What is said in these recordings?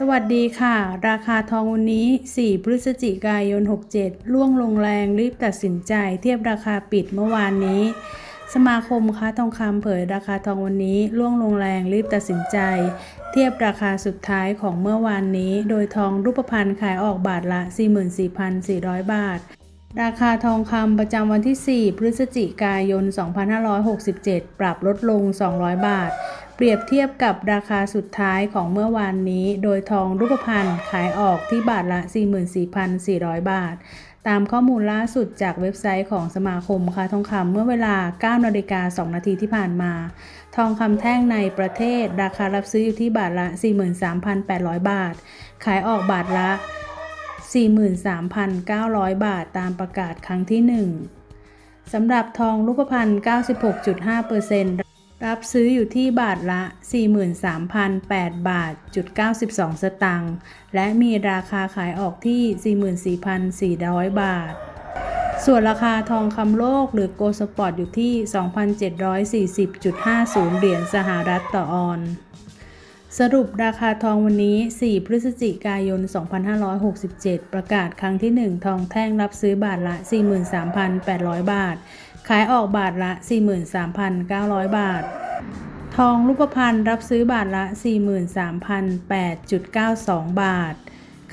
สวัสดีค่ะ ราคาทองวันนี้ 4 พฤศจิกายน 67 ล่วงลงแรงรีบตัดสินใจ เทียบราคาปิดเมื่อวานนี้ สมาคมค้าทองคำเผยราคาทองวันนี้ ล่วงลงแรงรีบตัดสินใจ เทียบราคาสุดท้ายของเมื่อวานนี้ โดยทองรูปพรรณขายออกบาทละ 44,400 บาท ราคาทองคำประจำวันที่ 4 พฤศจิกายน 2567 ปรับลดลง 200 บาท เปรียบเทียบกับราคาสุดท้ายของเมื่อวานนี้ โดยทองรูปพรรณขายออกที่บาทละ 44,400 บาท ตามข้อมูลล่าสุดจากเว็บไซต์ของสมาคมค้าทองคำเมื่อเวลา 9นาฬิกา2นาทีที่ผ่านมา ทองคำแท่งในประเทศ ราคารับซื้ออยู่ที่บาทละ 43,800 บาท ขายออกบาทละ 43,900 บาทตามประกาศครั้งที่ 1สำหรับทองรูปพรรณ 96.5% รับซื้ออยู่ที่บาทละ 43,008 บาทจุด92 สตางค์ และมีราคาขายออกที่ 44,400 บาท ส่วนราคาทองคำโลกหรือโกลสปอร์ตอยู่ที่ 2,740.50 เหรียญสหรัฐต่อออนซ์ สรุปราคาทองวันนี้ 4 พฤศจิกายน 2567 ประกาศครั้งที่ 1 ทองแท่งรับซื้อบาทละ 43,800 บาท ขายออกบาทละ 43,900 บาท ทองรูปพรรณรับซื้อบาทละ 43,008.92 บาท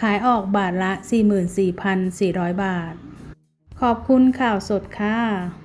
ขายออกบาทละ 44,400 บาท ขอบคุณข่าวสดค่ะ